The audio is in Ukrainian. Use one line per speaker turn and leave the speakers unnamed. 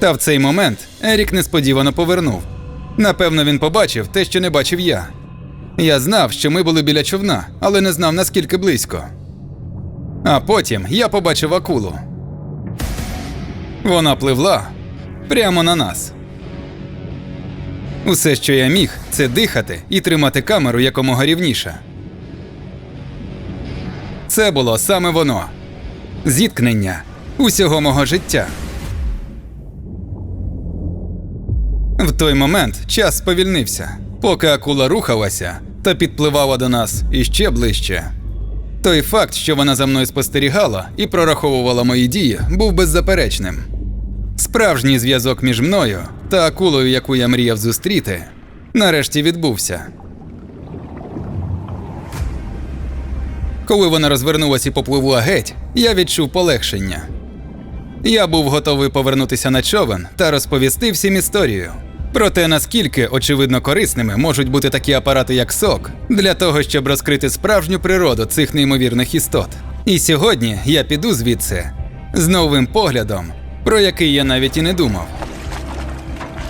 Та в цей момент Ерік несподівано повернув. Напевно, він побачив те, що не бачив я. Я знав, що ми були біля човна, але не знав наскільки близько. А потім я побачив акулу. Вона пливла прямо на нас. Усе, що я міг, це дихати і тримати камеру якомога рівніше. Це було саме воно зіткнення усього мого життя. В той момент час сповільнився, поки акула рухалася та підпливала до нас іще ближче. Той факт, що вона за мною спостерігала і прораховувала мої дії, був беззаперечним. Справжній зв'язок між мною та акулою, яку я мріяв зустріти, нарешті відбувся. Коли вона розвернулась і попливла геть, я відчув полегшення. Я був готовий повернутися на човен та розповісти всім історію. Про те, наскільки очевидно корисними можуть бути такі апарати, як сок, для того, щоб розкрити справжню природу цих неймовірних істот. І сьогодні я піду звідси з новим поглядом, про який я навіть і не думав.